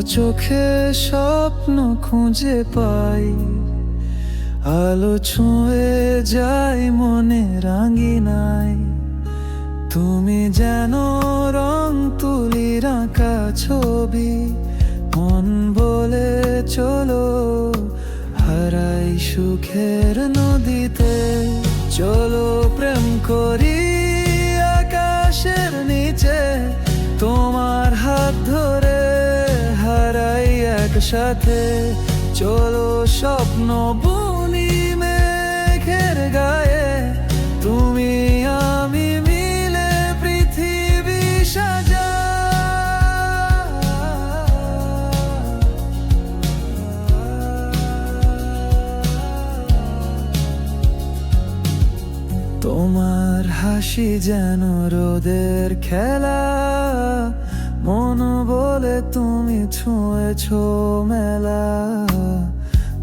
চোখে স্বপ্ন খুঁজে পাই। আলো ছুঁয়ে যায় মনে রাঙিনাই তুমি যেন রং তুলির আঁকা ছবি, মন বলে চলো হারাই সুখের নদীতে। চলো প্রেম করি একসাথে চলো স্বপ্ন বুনি মেঘের গায়ে। তুমি, আমি মিলে পৃথিবী সাজা। তোমার হাসি যেন রোদের খেলা। মন বলে তুমি ছুঁয়েছ মেলা,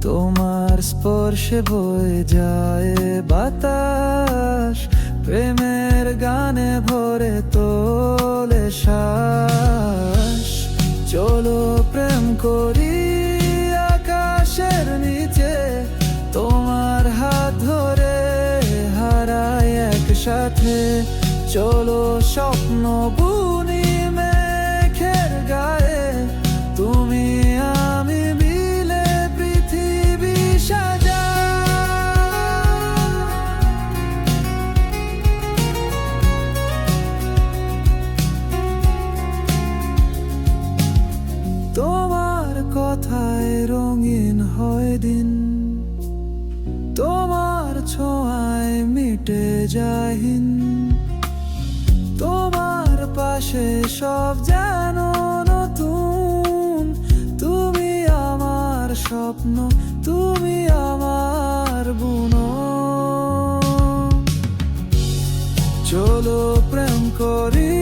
তোমার স্পর্শে বয়ে যায় বাতাস, প্রেমের গানে ভরে তোলে শ্বাস। চলো প্রেম করি আকাশের নিচে, তোমার হাত ধরে হারাই একসাথে। চলো স্বপ্ন বুনি কথায় রঙিন হয় দিন? তোমার ছোঁয়ায় মিটে যায় হিন। তোমার পাশে সব যেন নতুন। তুমি আমার স্বপ্ন, তুমি আমার বুনো। চলো প্রেম করি।